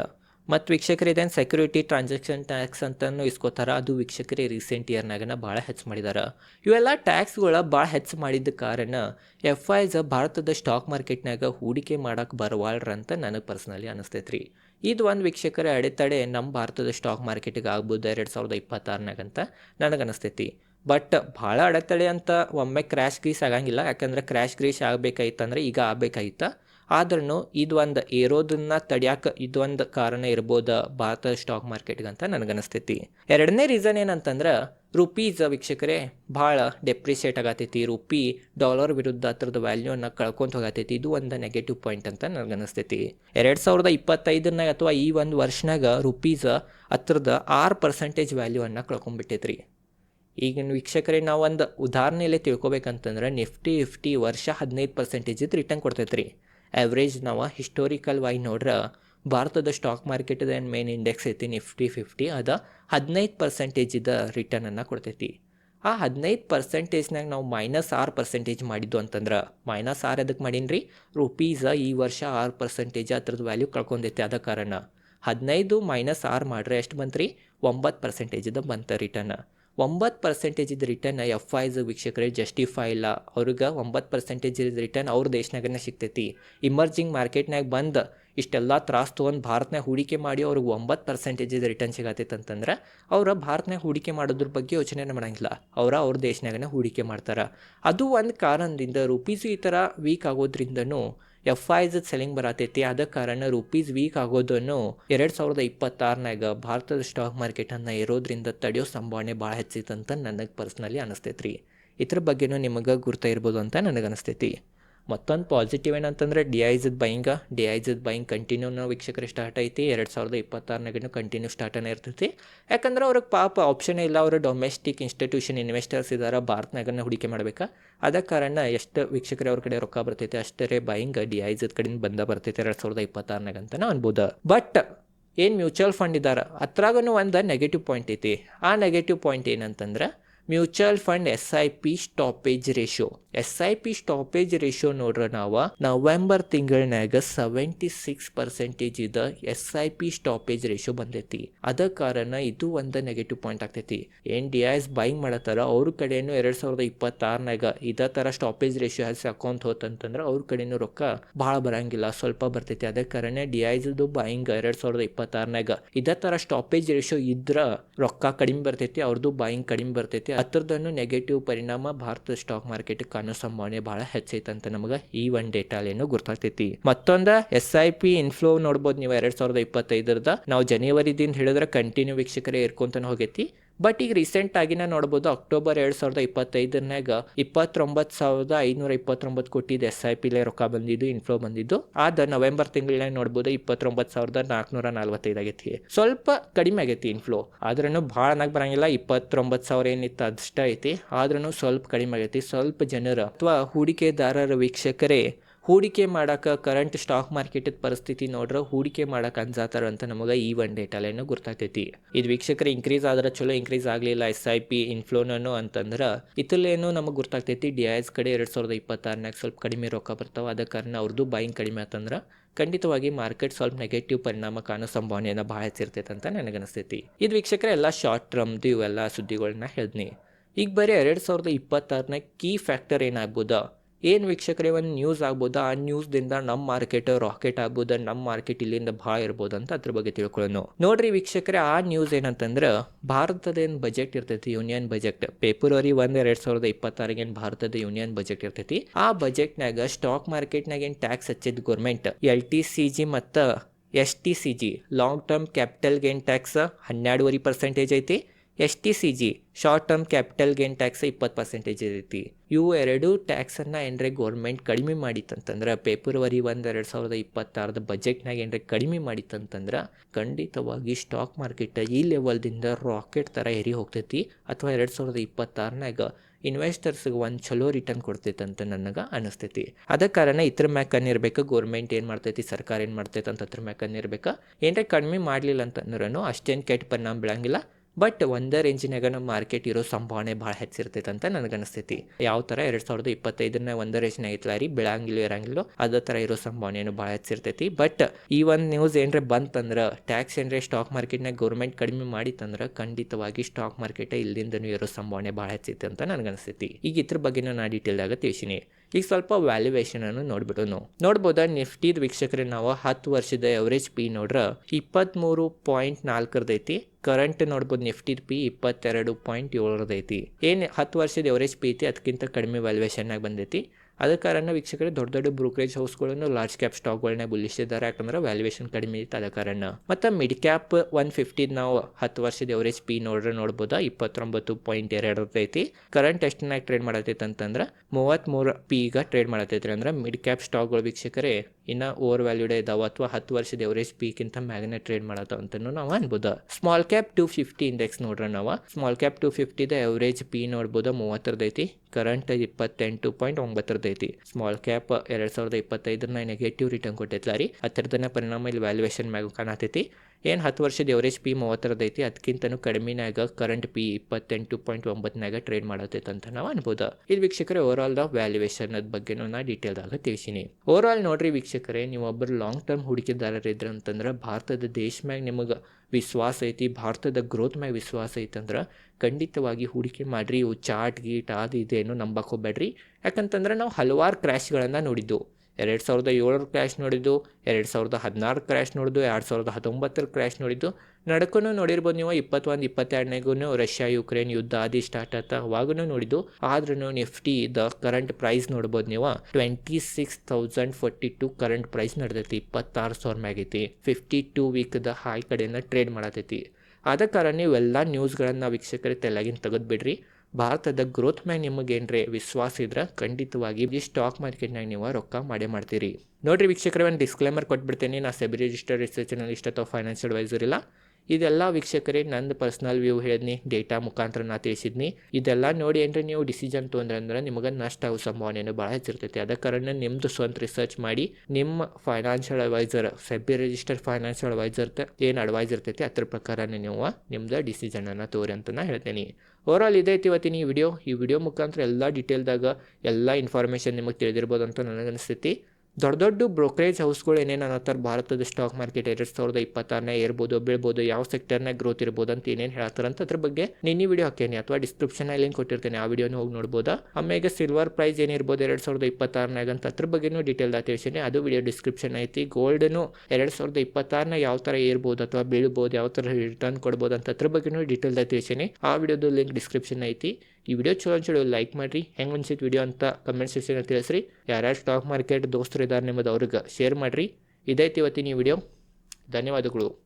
ಮತ್ತು ವೀಕ್ಷಕರು ಇದೇನು ಸೆಕ್ಯೂರಿಟಿ ಟ್ರಾನ್ಸಾಕ್ಷನ್ ಟ್ಯಾಕ್ಸ್ ಅಂತಲೂ ಇಸ್ಕೋತಾರೆ. ಅದು ವೀಕ್ಷಕರೇ ರೀಸೆಂಟ್ ಇಯರ್ನಾಗನ ಭಾಳ ಹೆಚ್ಚು ಮಾಡಿದಾರೆ. ಇವೆಲ್ಲ ಟ್ಯಾಕ್ಸ್ಗಳ ಭಾಳ ಹೆಚ್ಚು ಮಾಡಿದ್ದ ಕಾರಣ ಎಫ್ ಐಸ್ ಭಾರತದ ಸ್ಟಾಕ್ ಮಾರ್ಕೆಟ್ನಾಗ ಹೂಡಿಕೆ ಮಾಡಕ್ಕೆ ಬರವಾಳ್ರ ಅಂತ ನನಗೆ ಪರ್ಸ್ನಲಿ ಅನಿಸ್ತೈತೆ ರೀ ಇದು ಒಂದು ವೀಕ್ಷಕರ ಅಡೆತಡೆ ನಮ್ಮ ಭಾರತದ ಸ್ಟಾಕ್ ಮಾರ್ಕೆಟಿಗೆ ಆಗ್ಬೋದು ಎರಡು ಸಾವಿರದ ಇಪ್ಪತ್ತಾರನಾಗ ಅಂತ ನನಗೆ ಅನಿಸ್ತೈತಿ. ಬಟ್ ಭಾಳ ಅಡೆತಡೆ ಅಂತ ಒಮ್ಮೆ ಕ್ರ್ಯಾಶ್ ಗ್ರೀಸ್ ಆಗಂಗಿಲ್ಲ. ಯಾಕಂದ್ರೆ ಕ್ರ್ಯಾಶ್ ಗ್ರೀಸ್ ಆಗಬೇಕಾಯ್ತಂದ್ರೆ ಈಗ ಆಗಬೇಕಾಯ್ತ. ಆದ್ರೂ ಇದು ಒಂದು ಏರೋದನ್ನ ತಡ್ಯಾಕ ಒಂದು ಕಾರಣ ಇರ್ಬೋದು ಭಾರತದ ಸ್ಟಾಕ್ ಮಾರ್ಕೆಟ್ಗೆ ಅಂತ ನನಗನ್ನಿಸ್ತೈತಿ ಎರಡನೇ ರೀಸನ್ ಏನಂತಂದ್ರೆ ರುಪೀಸ್ ವೀಕ್ಷಕರೇ ಭಾಳ ಡೆಪ್ರಿಸಿಯೇಟ್ ಆಗತೈತಿ. ರುಪಿ ಡಾಲರ್ ವಿರುದ್ಧ ಅದ್ರದ್ದು ವ್ಯಾಲ್ಯೂನ ಕಳ್ಕೊಂತ ಹೋಗತೈತಿ. ಇದು ಒಂದು ನೆಗೆಟಿವ್ ಪಾಯಿಂಟ್ ಅಂತ ನನಗನ್ನಿಸ್ತೈತಿ ಎರಡು ಸಾವಿರದ ಇಪ್ಪತ್ತೈದನಾಗ ಅಥವಾ ಈ ಒಂದು ವರ್ಷನಾಗ ರುಪೀಸ್ ಹತ್ರದ ಆರು ಪರ್ಸೆಂಟೇಜ್ ವ್ಯಾಲ್ಯೂವನ್ನು ಕಳ್ಕೊಂಡ್ಬಿಟ್ಟೈತ್ರಿ ಈಗಿನ ವೀಕ್ಷಕರೇ ನಾವು ಒಂದು ಉದಾಹರಣೆಯಲ್ಲೇ ತಿಳ್ಕೊಬೇಕಂತಂದ್ರೆ ನಿಫ್ಟಿ, ಫಿಫ್ಟಿ ವರ್ಷ ಹದಿನೈದು ಪರ್ಸೆಂಟೇಜಿದ್ದು ರಿಟರ್ನ್ ಕೊಡ್ತೈತೆ ರೀ ಆ್ಯಾವ್ರೇಜ್ ನಾವು ಹಿಸ್ಟೋರಿಕಲ್ ವೈ ನೋಡ್ರೆ, ಭಾರತದ ಸ್ಟಾಕ್ ಮಾರ್ಕೆಟದ ಏನು ಮೇನ್ ಇಂಡೆಕ್ಸ್ ಐತಿ ನಿಫ್ಟಿ ಫಿಫ್ಟಿ ಅದ ಹದಿನೈದು ಪರ್ಸೆಂಟೇಜಿದ ರಿಟರ್ನನ್ನು ಕೊಡ್ತೈತಿ. ಆ ಹದಿನೈದು ಪರ್ಸೆಂಟೇಜ್ನಾಗ ನಾವು ಮೈನಸ್ ಆರು ಪರ್ಸೆಂಟೇಜ್ ಮಾಡಿದ್ದು ಅಂತಂದ್ರೆ ಮೈನಸ್ ಆರು ಅದಕ್ಕೆ ಮಾಡೀನಿ ರೀ ರುಪೀಸ ಈ ವರ್ಷ ಆರು ಪರ್ಸೆಂಟೇಜ್ ಅದ್ರದ್ದು ವ್ಯಾಲ್ಯೂ ಕಳ್ಕೊಂಡೈತಿ ಅದ ಕಾರಣ. ಹದಿನೈದು ಮೈನಸ್ ಆರು ಮಾಡ್ರೆ ಎಷ್ಟು ಬಂತು ರೀ ಒಂಬತ್ತು ಪರ್ಸೆಂಟೇಜಿದ ಬಂತ ರಿಟರ್ನ್ ಒಂಬತ್ತು ಪರ್ಸೆಂಟೇಜ್ ಇದು ರಿಟರ್ನ್ ಎಫ್ ಐಸ್ ವೀಕ್ಷಕರೇ ಜಸ್ಟಿಫೈ ಇಲ್ಲ. ಅವ್ರಿಗೆ ಒಂಬತ್ತು ಪರ್ಸೆಂಟೇಜ್ ರಿಟರ್ನ್ ಅವ್ರ ದೇಶನಾಗನೇ ಸಿಗ್ತೈತಿ. ಇಮರ್ಜಿಂಗ್ ಮಾರ್ಕೆಟ್ನಾಗ ಬಂದು ಇಷ್ಟೆಲ್ಲ ತ್ರಾಸ್ ತೊಗೊಂಡು ಭಾರತನಾಗ ಹೂಡಿಕೆ ಮಾಡಿ ಅವ್ರಿಗೆ ಒಂಬತ್ತು ಪರ್ಸೆಂಟೇಜ್ ರಿಟರ್ನ್ ಸಿಗತ್ತೈತೆ ಅಂತಂದ್ರೆ ಅವ್ರು ಭಾರತನಾಗ ಹೂಡಿಕೆ ಮಾಡೋದ್ರ ಬಗ್ಗೆ ಯೋಚನೆ ಮಾಡಂಗಿಲ್ಲ. ಅವರ ಅವ್ರ ದೇಶನಾಗನೇ ಹೂಡಿಕೆ ಮಾಡ್ತಾರೆ. ಅದು ಒಂದು ಕಾರಣದಿಂದ ರುಪೀಸು ಈ ಥರ ವೀಕ್ ಆಗೋದ್ರಿಂದನೂ ಎಫ್ ಐಸ್ ಸೆಲ್ಲಿಂಗ್ ಬರತೈತಿ. ಆದ ಕಾರಣ ರುಪೀಸ್ ವೀಕ್ ಆಗೋದನ್ನು ಎರಡು ಸಾವಿರದ ಇಪ್ಪತ್ತಾರನಾಗ ಭಾರತದ ಸ್ಟಾಕ್ ಮಾರ್ಕೆಟನ್ನು ಇರೋದ್ರಿಂದ ತಡೆಯೋ ಸಂಭಾವನೆ ಭಾಳ ಹೆಚ್ಚಿತ್ತಂತ ನನಗೆ ಪರ್ಸ್ನಲಿ ಅನಿಸ್ತೈತೆ ರೀ ಇದ್ರ ಬಗ್ಗೆನೂ ನಿಮಗೆ ಗುರ್ತ ಇರ್ಬೋದು ಅಂತ ನನಗೆ ಅನಿಸ್ತೈತಿ ಮತ್ತೊಂದು ಪಾಸಿಟಿವ್ ಏನಂತಂದ್ರೆ ಡಿ ಐಸದ್ ಬೈಂಗ ಡಿ ಐಸದ್ ಬೈಂಗ್ ನಾವು ವೀಕ್ಷಕರು ಸ್ಟಾರ್ಟ್ ಐತಿ. ಎರಡು ಸಾವಿರದ ಇಪ್ಪತ್ತಾರನಾಗೂ ಕಂಟಿನ್ಯೂ ಸ್ಟಾರ್ಟನೇ ಇರ್ತೈತಿ. ಯಾಕಂದ್ರೆ ಅವ್ರಿಗೆ ಪಾಪ ಆಪ್ಷನ್ ಇಲ್ಲ. ಅವರು ಡೊಮೆಸ್ಟಿಕ್ ಇನ್ಸ್ಟಿಟ್ಯೂಷನ್ ಇನ್ವೆಸ್ಟರ್ಸ್ ಇದ್ದಾರೆ ಭಾರತನಾಗನ್ನ ಹೂಡಿಕೆ ಮಾಡಬೇಕಾ? ಅದ ಕಾರಣ ಎಷ್ಟು ವೀಕ್ಷಕರೇ ಅವ್ರ ಕಡೆ ರೊಕ್ಕ ಬರ್ತೈತೆ, ಅಷ್ಟರೇ ಬೈಂಗ್ ಡಿ ಐಸದ್ ಕಡೆಯಿಂದ ಬಂದ ಬರ್ತೈತೆ ಎರಡು ಸಾವಿರದ ಇಪ್ಪತ್ತಾರನಾಗ ಅಂತ ಅನ್ಬೋದು. ಬಟ್ ಏನು ಮ್ಯೂಚುವಲ್ ಫಂಡ್ ಇದ್ದಾರೆ ಅತ್ರಾಗೂ ಒಂದು ನೆಗೆಟಿವ್ ಪಾಯಿಂಟ್ ಐತಿ. ಆ ನೆಗೆಟಿವ್ ಪಾಯಿಂಟ್ ಏನಂತಂದ್ರೆ mutual fund S I P stoppage ratio S I P stoppage ratio ನೋಡ್ರ ನಾವು, ನವೆಂಬರ್ ತಿಂಗಳನ್ಯಾಗ ಸೆವೆಂಟಿ ಸಿಕ್ಸ್ ಪರ್ಸೆಂಟೇಜ್ ಇದ S I P stoppage ratio ಬಂದೈತಿ. ಅದ ಕಾರಣ ಇದು ಒಂದು ನೆಗೆಟಿವ್ ಪಾಯಿಂಟ್ ಆಗ್ತೈತಿ. ಏನ್ ಡಿ ಐಸ್ ಬೈಂಗ್ ಮಾಡತ್ತಾರ, ಅವ್ರ ಕಡೆಯೂ ಎರಡ್ ಸಾವಿರದ ಇಪ್ಪತ್ತಾರನಾಗ ಇದೇ ತರ ಸ್ಟಾಪೇಜ್ ರೇಷೋ ಹೆಸರು ಅಕೌಂಟ್ ಹೋತಂತಂದ್ರೆ ಅವ್ರ ಕಡೆನೂ ರೊಕ್ಕ ಭಾಳ ಬರಂಗಿಲ್ಲ, ಸ್ವಲ್ಪ ಬರ್ತೈತಿ. ಅದ ಕಾರಣ ಡಿ ಐಸ್ದು ಬೈಂಗ್ ಎರಡ್ ಸಾವಿರದ ಇಪ್ಪತ್ತಾರನಾಗ ಇದ ತರ ಸ್ಟಾಪೇಜ್ ರೇಷೋ ಇದ್ರ ರೊಕ್ಕ ಕಡಿಮೆ ಬರ್ತೈತಿ ಅವ್ರದ್ದು ಬಾಯಿಂಗ್ ಕಡಿಮೆ ಬರ್ತೈತಿ. ಹತ್ರದನ್ನು ನೆಗೆಟಿವ್ ಪರಿಣಾಮ ಭಾರತದ ಸ್ಟಾಕ್ ಮಾರ್ಕೆಟ್ ಕಾಣೋ ಸಂಭಾವನೆ ಬಹಳ ಅಂತ ನಮಗೆ ಈ ಒಂದು ಡೇಟಾಲೇನು ಗೊತ್ತಾಗ್ತೈತಿ ಮತ್ತೊಂದು ಎಸ್ ಐ ಪಿ ಇನ್ಫ್ಲೋ ನೋಡ್ಬೋದು ನೀವು ಎರಡ್ ಸಾವಿರದ ಇಪ್ಪತ್ತೈದರದ ನಾವು ಜನವರಿದಿಂದ ಹೇಳಿದ್ರೆ ಕಂಟಿನ್ಯೂ ವೀಕ್ಷಕರೇ ಇರ್ಕೊಂತಾನೆ ಹೋಗೈತಿ. ಬಟ್ ಈಗ ರೀಸೆಂಟ್ ಆಗಿನ ನೋಡ್ಬೋದು ಅಕ್ಟೋಬರ್ ಎರಡು ಸಾವಿರದ ಇಪ್ಪತ್ತೈದನಾಗ ಇಪ್ಪತ್ತೊಂಬತ್ತು ಸಾವಿರದ ಐನೂರ ಇಪ್ಪತ್ತೊಂಬತ್ತು ಕೋಟಿದು ಎಸ್ ಐ ಪಿಲೇ ರೊಕ್ಕ ಬಂದಿದ್ದು ಇನ್ಫ್ಲೋ ಬಂದಿದ್ದು. ಆದ ನವೆಂಬರ್ ತಿಂಗಳನ್ನ ನೋಡ್ಬೋದು ಇಪ್ಪತ್ತೊಂಬತ್ತು ಸಾವಿರದ ನಾಲ್ಕುನೂರ ನಲ್ವತ್ತೈದು ಆಗೈತಿ. ಸ್ವಲ್ಪ ಕಡಿಮೆ ಆಗೈತಿ ಇನ್ಫ್ಲೋ ಆದ್ರೂ ಭಾಳ ಅನ್ನಕ್ಕೆ ಬರಂಗಿಲ್ಲ. ಇಪ್ಪತ್ತೊಂಬತ್ತು ಸಾವಿರ ಏನಿತ್ತು ಅದಷ್ಟ ಐತಿ. ಆದ್ರೂ ಸ್ವಲ್ಪ ಕಡಿಮೆ ಆಗೈತಿ. ಸ್ವಲ್ಪ ಜನರ ಅಥವಾ ಹೂಡಿಕೆದಾರರ ವೀಕ್ಷಕರೇ ಹೂಡಿಕೆ ಮಾಡಕ್ಕೆ ಕರೆಂಟ್ ಸ್ಟಾಕ್ ಮಾರ್ಕೆಟ್ ಪರಿಸ್ಥಿತಿ ನೋಡ್ರೆ ಹೂಡಿಕೆ ಮಾಡಕ್ಕೆ ಅನ್ಸಾತಾರ ಅಂತ ನಮಗೆ ಈ ಒನ್ ಡೇಟಾಲೇನು ಗೊತ್ತಾಗ್ತೈತಿ ಇದು ವೀಕ್ಷಕರ ಇನ್ಕ್ರೀಸ್ ಆದ್ರೆ ಚಲೋ ಇನ್ಕ್ರೀಸ್ ಆಗಲಿಲ್ಲ ಎಸ್ ಐ ಪಿ ಇನ್ಫ್ಲೋನೂ ಅಂತಂದ್ರೆ ಇತಲೇನು ನಮಗೆ ಗೊತ್ತಾಗ್ತೈತಿ ಡಿ ಐ ಎಸ್ ಕಡೆ ಎರಡು ಸಾವಿರದ ಇಪ್ಪತ್ತಾರನಾಗ ಸ್ವಲ್ಪ ಕಡಿಮೆ ರೊಕ್ಕ ಬರ್ತಾವೆ, ಅದ ಕಾರಣ ಅವ್ರದ್ದು ಬೈಯಿಂಗ್ ಕಡಿಮೆ ಆತಂದ್ರೆ ಖಂಡಿತವಾಗಿ ಮಾರ್ಕೆಟ್ ಸ್ವಲ್ಪ ನೆಗೆಟಿವ್ ಪರಿಣಾಮ ಕಾಣೋ ಸಂಭಾವನೆಯನ್ನು ಭಾಳ ಹೆಚ್ಚಿರ್ತೈತೆ ಅಂತ ನನಗನಿಸ್ತೈತಿ ಇದು ವೀಕ್ಷಕರ ಎಲ್ಲ ಶಾರ್ಟ್ ಟರ್ಮ್ದು ಇವೆಲ್ಲ ಸುದ್ದಿಗಳನ್ನ ಹೇಳಿದ್ನಿ. ಈಗ ಬರೀ ಎರಡು ಸಾವಿರದ ಇಪ್ಪತ್ತಾರನ ಕೀ ಫ್ಯಾಕ್ಟರ್ ಏನಾಗ್ಬೋದಾ ಏನು ವೀಕ್ಷಕರೇ, ಒಂದು ನ್ಯೂಸ್ ಆಗ್ಬೋದಾ? ಆ ನ್ಯೂಸ್ದಿಂದ ನಮ್ಮ ಮಾರ್ಕೆಟ್ ರಾಕೆಟ್ ಆಗ್ಬೋದಾ? ನಮ್ಮ ಮಾರ್ಕೆಟ್ ಇಲ್ಲಿಂದ ಭಾಳ ಇರ್ಬೋದು ಅಂತ ಅದ್ರ ಬಗ್ಗೆ ತಿಳ್ಕೊಳ್ಳೋಣ. ನೋಡ್ರಿ ವೀಕ್ಷಕರೇ, ಆ ನ್ಯೂಸ್ ಏನಂತಂದ್ರೆ, ಭಾರತದ ಏನು ಬಜೆಟ್ ಇರ್ತೈತಿ? ಯೂನಿಯನ್ ಬಜೆಟ್ ಫೆಬ್ರವರಿ ಒಂದು, ಎರಡು ಸಾವಿರದ ಇಪ್ಪತ್ತಾರಿಗೆ ಭಾರತದ ಯೂನಿಯನ್ ಬಜೆಟ್ ಇರ್ತೈತಿ? ಆ ಬಜೆಟ್ನಾಗ ಸ್ಟಾಕ್ ಮಾರ್ಕೆಟ್ನಾಗ ಏನು tax ಹಚ್ಚಿದ್ government L T C G ಮತ್ತು S T C G long term capital gain tax ಹನ್ನೆರಡುವರೆ percentage ಐತಿ. S T C G short term capital gain tax ಇಪ್ಪತ್ತು ಪರ್ಸೆಂಟೇಜ್ ಇರೈತಿ. ಇವು ಎರಡು ಟ್ಯಾಕ್ಸನ್ನು ಏನ್ರೆ ಗೌರ್ಮೆಂಟ್ ಕಡಿಮೆ ಮಾಡಿತ್ತಂತಂದ್ರೆ ಫೆಬ್ರವರಿ ಒಂದು, ಎರಡು ಸಾವಿರದ ಇಪ್ಪತ್ತಾರದ ಬಜೆಟ್ನಾಗ ಏನ್ರೆ ಕಡಿಮೆ ಮಾಡಿತ್ತಂತಂದ್ರೆ, ಖಂಡಿತವಾಗಿ ಸ್ಟಾಕ್ ಮಾರ್ಕೆಟ್ ಈ ಲೆವೆಲ್ದಿಂದ ರಾಕೆಟ್ ಥರ ಏರಿ ಹೋಗ್ತೈತಿ. ಅಥವಾ ಎರಡು ಸಾವಿರದ ಇಪ್ಪತ್ತಾರನಾಗ ಇನ್ವೆಸ್ಟರ್ಸ್ಗೆ ಒಂದು ಚಲೋ ರಿಟರ್ನ್ ಕೊಡ್ತೈತೆ ಅಂತ ನನಗೆ ಅನಿಸ್ತೈತಿ. ಅದ ಕಾರಣ ಇದ್ರ ಮ್ಯಾಕ್ ಕಣ್ಣಿರ್ಬೇಕು ಗೌರ್ಮೆಂಟ್ ಏನು ಮಾಡ್ತೈತಿ, ಸರ್ಕಾರ ಏನು ಮಾಡ್ತೈತೆ ಅಂತ ಅದ್ರ ಮ್ಯಾಕ್ ಕಣ್ಣಿರ್ಬೇಕು ಏನರೆ ಕಡಿಮೆ ಮಾಡಲಿಲ್ಲ ಅಂತಂದ್ರೂ ಅಷ್ಟೇನು ಕೆಟ್ಟ ಪರಿಣಾಮ ಬೀಳಂಗಿಲ್ಲ. ಬಟ್ ಒಂದೇ ರೇಂಜಿನಾಗ ನಮ್ಮ ಮಾರ್ಕೆಟ್ ಇರೋ ಸಂಭಾವನೆ ಭಾಳ ಹೆಚ್ಚಿರ್ತೈತೆ ಅಂತ ನನಗೆ ಅನಿಸ್ತೈತಿ ಯಾವ ಥರ ಎರಡು ಸಾವಿರದ ಇಪ್ಪತ್ತೈದನ್ನ ಒಂದೇ ರೇಂಜ್ನಾಗ ರೀ ಬೆಳಂಗಿಲ್ಲ ಇರಂಗಿಲ್ಲ ಅದೇ ಥರ ಇರೋ ಸಂಭಾವನೆಯನ್ನು ಭಾಳ ಹೆಚ್ಚಿರ್ತೈತಿ. ಬಟ್ ಈ ಒಂದು ನ್ಯೂಸ್ ಏನರ ಬಂತಂದ್ರೆ ಟ್ಯಾಕ್ಸ್ ಏನರ ಸ್ಟಾಕ್ ಮಾರ್ಕೆಟ್ನಾಗ ಗೌರ್ಮೆಂಟ್ ಕಡಿಮೆ ಮಾಡಿತ್ತಂದ್ರೆ ಖಂಡಿತವಾಗಿ ಸ್ಟಾಕ್ ಮಾರ್ಕೆಟ್ ಇಲ್ಲಿಂದನೂ ಇರೋ ಸಂಭಾವನೆ ಭಾಳ ಹೆಚ್ಚೈತೆ ಅಂತ ನನಗೆ ಅನಿಸ್ತೈತಿ ಈಗ ಇದ್ರ ಬಗ್ಗೆ ನಾನು ಡೀಟೇಲ್ದಾಗ ತಿಳಿಸಿನಿ. ಈಗ ಸ್ವಲ್ಪ ವ್ಯಾಲ್ಯೂಯೇಷನ್ ಅನ್ನು ನೋಡ್ಬಿಡೋನು ನೋಡ್ಬೋದಾ ನಿಫ್ಟಿದ ವೀಕ್ಷಕರೇ ನಾವು ಹತ್ತು ವರ್ಷದ ಎವರೇಜ್ ಪಿ ನೋಡ್ರ ಇಪ್ಪತ್ತ್ಮೂರು ಪಾಯಿಂಟ್ ನಾಲ್ಕರದೈತಿ. ಕರೆಂಟ್ ನೋಡ್ಬೋದು ನಿಫ್ಟಿ ಪಿ ಇಪ್ಪತ್ತೆರಡು ಪಾಯಿಂಟ್ ಏಳರದೈತಿ. ಏನು ಹತ್ತು ವರ್ಷದ ಎವರೇಜ್ ಪಿ ಐತಿ? ಅದಕ್ಕಿಂತ ಕಡಿಮೆ ವ್ಯಾಲ್ಯೂಯೇಷನ್ನಾಗ ಬಂದೈತಿ. ಅದ ಕಾರಣ ವೀಕ್ಷಕರೇ, ದೊಡ್ಡ ದೊಡ್ಡ ಬ್ರೋಕರೇಜ್ ಹೌಸ್ಗಳನ್ನು ಲಾರ್ಜ್ ಕ್ಯಾಪ್ ಸ್ಟಾಕ್ಗಳನ್ನ ಬುಲ್ಲಿಸಿದ್ದಾರೆ ಯಾಕಂದ್ರೆ ವ್ಯಾಲ್ಯೂಯೇಷನ್ ಕಡಿಮೆ ಇತ್ತು ಅದ ಕಾರಣ ಮತ್ತು ಮಿಡ್ ಕ್ಯಾಪ್ ಒನ್ ಫಿಫ್ಟಿ ನಾವು ಹತ್ತು ವರ್ಷದ ಎವರೇಜ್ ಪಿ ನೋಡ್ರೆ ನೋಡ್ಬೋದಾ? ಇಪ್ಪತ್ತೊಂಬತ್ತು ಪಾಯಿಂಟ್ ಎರಡು ಐತಿ ಕರೆಂಟ್ ಎಷ್ಟನ್ನಾಗಿ ಟ್ರೇಡ್ ಮಾಡತೈತೆ ಅಂತಂದ್ರೆ ಮೂವತ್ತ್ಮೂರು ಪಿ ಈಗ ಟ್ರೇಡ್ ಮಾಡತೈತ್ರಿ. ಅಂದ್ರೆ ಮಿಡ್ ಕ್ಯಾಪ್ ಸ್ಟಾಕ್ಗಳು ವೀಕ್ಷಕರೇ, ಇನ್ನು ಓವರ್ ವ್ಯಾಲ್ಯೂಡ್ ಇದಾವೆ ಅಥವಾ ಹತ್ತು ವರ್ಷದ ಎವರೇಜ್ ಪೀಕ್ಕಿಂತ ಮ್ಯಾಗ್ನೆಟ್ ಟ್ರೇಡ್ ಮಾಡತ್ತವ ಅಂತಲೂ ನಾವು ಅನ್ಬೋದು. Small cap two fifty index ನೋಡ್ರೆ ನಾವು. ಸ್ಮಾಲ್ ಕ್ಯಾಪ್ ಟು ಫಿಫ್ಟಿದ ಎವರೇಜ್ ಪಿ ನೋಡ್ಬೋದು, ಮೂವತ್ತರದೈತಿ. ಕರೆಂಟ್ ಇಪ್ಪತ್ತೆಂಟು ಪಾಯಿಂಟ್ ಒಂಬತ್ತರದೈತಿ ಸ್ಮಾಲ್ ಕ್ಯಾಪ್ ಎರಡು ಸಾವಿರದ ಇಪ್ಪತ್ತೈದರ ನೆಗೆಟಿವ್ ರಿಟರ್ನ್ ಕೊಟ್ಟೈತಿ ಲಾರಿ. ಹತ್ತಿರದನ್ನ ಪರಿಣಾಮ ಇಲ್ಲಿ ವ್ಯಾಲ್ಯೂಯೇಷನ್ ಮ್ಯಾಗ ಕಾಣತೈತಿ. ಏನು ಹತ್ತು ವರ್ಷದ ಎವರೇಜ್ ಪಿ ಮೂವತ್ತರದೈತಿ ಅದಕ್ಕಿಂತನೂ ಕಡಿಮೆನಾಗ ಕರೆಂಟ್ ಪಿ ಇಪ್ಪತ್ತೆಂಟು ಪಾಯಿಂಟ್ ಒಂಬತ್ತನಾಗ ಟ್ರೇಡ್ ಮಾಡತೈತೆ ಅಂತ ನಾವು ಅನ್ಬೋದು. ಇದು ವೀಕ್ಷಕರೇ ಓವರ್ ಆಲ್ ದ ವ್ಯಾಲ್ಯೂಯೇಷನ್ ಅದ ಬಗ್ಗೆನೂ ನಾ ಡೀಟೇಲ್ದಾಗ ತಿಳಿಸಿನಿ. ಓವರ್ ಆಲ್ ನೋಡ್ರಿ ವೀಕ್ಷಕರೇ ನೀವು ಒಬ್ಬರು ಲಾಂಗ್ ಟರ್ಮ್ ಹೂಡಿಕೆದಾರರು ಇದ್ರ ಅಂತಂದ್ರೆ ಭಾರತದ ದೇಶ ಮ್ಯಾಗ ನಿಮಗೆ ವಿಶ್ವಾಸ ಐತಿ, ಭಾರತದ ಗ್ರೋತ್ ಮ್ಯಾಗ ವಿಶ್ವಾಸ ಐತಂದ್ರೆ ಖಂಡಿತವಾಗಿ ಹೂಡಿಕೆ ಮಾಡಿರಿ. ಇವು ಚಾಟ್ ಗೀಟ್ ಅದು ಇದೇನು ನಂಬಕ್ಕೆ ಹೋಗ್ಬೇಡ್ರಿ ಯಾಕಂತಂದ್ರೆ ನಾವು ಹಲವಾರು ಕ್ರ್ಯಾಶ್ಗಳನ್ನು ನೋಡಿದ್ದು. ಎರಡು ಸಾವಿರದ ಏಳರ ಕ್ರ್ಯಾಶ್ ನೋಡಿದ್ದು, ಎರಡು ಸಾವಿರದ ಹದಿನಾರು ಕ್ರ್ಯಾಶ್ ನೋಡಿದ್ದು, ಎರಡು ಸಾವಿರದ ಹತ್ತೊಂಬತ್ತರ ಕ್ರ್ಯಾಶ್ ನೋಡಿದ್ದು. ನಡಕೂ ನೋಡಿರ್ಬೋದು ನೀವು, ಇಪ್ಪತ್ತೊಂದು, ಇಪ್ಪತ್ತೆರಡನೇಗೂ ರಷ್ಯಾ, ಯುಕ್ರೇನ್ ಯುದ್ಧ ಆದಿ ಸ್ಟಾರ್ಟ್ ಆತ ಅವಾಗೂ ನೋಡಿದ್ದು. ಆದ್ರೂ ನಿಫ್ಟಿ ದ ಕರೆಂಟ್ ಪ್ರೈಸ್ ನೋಡ್ಬೋದು ನೀವು. Twenty six thousand forty two current price ನಡೆದೈತಿ, ಇಪ್ಪತ್ತಾರು ಸಾವಿರ ಮ್ಯಾಗೈತಿ. ಫಿಫ್ಟಿ ಟೂ ವೀಕ್ದ ಹಾಯ್ ಕಡೆಯನ್ನು ಟ್ರೇಡ್ ಮಾಡತೈತಿ. ಆದ ಕಾರಣ ನೀವೆಲ್ಲ ನ್ಯೂಸ್ಗಳನ್ನು ವೀಕ್ಷಕರೇ ತೆಲಾಗಿನ ತೆಗೆದುಬಿಡ್ರಿ. ಭಾರತದ ಗ್ರೋತ್ ಮ್ಯಾಗ ನಿಮಗೇನ್ರೆ ವಿಶ್ವಾಸ ಇದ್ರೆ ಖಂಡಿತವಾಗಿ ಈ ಸ್ಟಾಕ್ ಮಾರ್ಕೆಟ್ನಾಗ ನೀವು ರೊಕ್ಕ ಮಾಡೇ ಮಾಡ್ತೀರಿ. ನೋಡ್ರಿ ವೀಕ್ಷಕರೇ, ಒಂದು ಡಿಸ್ಕ್ಲೇಮರ್ ಕೊಟ್ಬಿಡ್ತೀನಿ. ನಾ ಸೆಬಿ ರಿಜಿಸ್ಟರ್ ರಿಸರ್ಚ್ ಅನಲಿಸ್ಟ್ ಅಥವಾ ಫೈನಾನ್ಷಿಯಲ್ ಅಡ್ವೈಸರ್ ಇಲ್ಲ. ಇದೆಲ್ಲ ವೀಕ್ಷಕರೇ, ನಂದು ಪರ್ಸ್ನಲ್ ವ್ಯೂ ಹೇಳಿದ್ನಿ ಡೇಟಾ ಮುಖಾಂತರ ನಾ ತಿಳಿಸಿದ್ನಿ. ಇದೆಲ್ಲ ನೋಡಿ ಏನ್ರಿ ನೀವು ಡಿಸಿಷನ್ ತೊಗೊಂಡ್ರೆ ಅಂದ್ರೆ ನಿಮಗೆ ನಷ್ಟ ಆಗೋ ಸಂಭಾವನೆಯನ್ನು ಭಾಳ ಹೆಚ್ಚಿರ್ತೈತಿ. ಅದ ಕಾರಣ ನಿಮ್ಮದು ಸ್ವಂತ ರಿಸರ್ಚ್ ಮಾಡಿ, ನಿಮ್ಮ financial adviser SEBI register financial adviser ಏನು ಅಡ್ವೈಸ್ ಇರ್ತೈತಿ ಅದ್ರ ಪ್ರಕಾರನೇ ನೀವು ನಿಮ್ದು ಡಿಸಿಷನನ್ನು ತೋರಿ ಅಂತ ನಾ ಹೇಳ್ತೀನಿ. ಓವರಾಲ್ ಇದೈತಿ ಇವತ್ತಿನ ಈ ವಿಡಿಯೋ ಈ ವಿಡಿಯೋ ಮುಖಾಂತರ ಎಲ್ಲ ಡೀಟೇಲ್ದಾಗ ಎಲ್ಲ ಇನ್ಫಾರ್ಮೇಷನ್ ನಿಮಗೆ ತಿಳಿದಿರ್ಬೋದು ಅಂತ ನನಗೆ ಅನಿಸ್ತೈತಿ ದೊಡ್ಡ ದೊಡ್ಡ ಬ್ರೋಕರೇಜ್ ಹೌಸ್ಗಳು ಏನೇನು ಅನ್ನತ್ತಾರೆ? ಭಾರತದ ಸ್ಟಾಕ್ ಮಾರ್ಕೆಟ್ ಎರಡು ಸಾವಿರದ ಇಪ್ಪತ್ತಾರನೇ ಇರ್ಬೋದು ಬೀಳ್ಬೋದು, ಯಾವ ಸೆಕ್ಟರ್ನಾಗ ಗ್ರೋತ್ ಇರ್ಬೋದು ಅಂತ ಏನೇನು ಹೇಳ್ತಾರೆ ಅಂತ ಅದ್ರ ಬಗ್ಗೆ ನಿನ್ನೆ ವಿಡಿಯೋ ಹಾಕೇನಿ ಅಥವಾ ಡಿಸ್ಕ್ರಿಪ್ಷನ್ ಲಿಂಕ್ ಕೊಟ್ಟಿರ್ತೇನೆ, ಆ ವಿಡಿಯೋನ ಹೋಗಿ ನೋಡ್ಬೋದು? ಆಮೇಲೆ ಸಿಲ್ವರ್ ಪ್ರೈಸ್ ಏನಿರ್ಬೋದು ಎರಡು ಸಾವಿರದ ಇಪ್ಪತ್ತಾರನಾಗ ಅಂತ ಅದ್ರ ಬಗ್ಗೆನೂ ಡೀಟೇಲ್ ತಿಳಿಸಿನಿ. ಅದು ವಿಡಿಯೋ ಡಿಸ್ಕ್ರಿಪ್ಷನ್ ಐತಿ. ಗೋಲ್ಡ್ನು ಎರಡು ಸಾವಿರದ ಇಪ್ಪತ್ತಾರನಾಗ ಯಾವ ಥರ ಇರ್ಬೋದು ಅಥವಾ ಬೀಳ್ಬೋದು, ಯಾವ ಥರ ರಿಟರ್ನ್ ಕೊಡ್ಬೋದು ಅಂತ ಅದ್ರ ಬಗ್ಗೆನೂ ಡೀಟೇಲ್ ತಿಳಿಸಿನಿ. ಆ ವಿಡಿಯೋದು ಲಿಂಕ್ ಡಿಸ್ಕ್ರಿಪ್ಷನ್ ಐತಿ. ಈ ವಿಡಿಯೋ ಚಲೋ ಅನ್ಸಿ ಲೈಕ್ ಮಾಡಿರಿ. ಹೆಂಗೆ ಅನ್ಸಿತ್ತು ವಿಡಿಯೋ ಅಂತ ಕಮೆಂಟ್ ಸೆಕ್ಷನ್ ತಿಳಿಸ್ರಿ. ಯಾರ್ಯಾರು ಸ್ಟಾಕ್ ಮಾರ್ಕೆಟ್ ದೋಸ್ತರು ಇದ್ದಾರೆ ನಿಮ್ಮದು ಅವ್ರಿಗೆ ಶೇರ್ ಮಾಡಿರಿ. ಇದೈತಿ ಇವತ್ತಿನ ಈ ವಿಡಿಯೋ ಧನ್ಯವಾದಗಳು.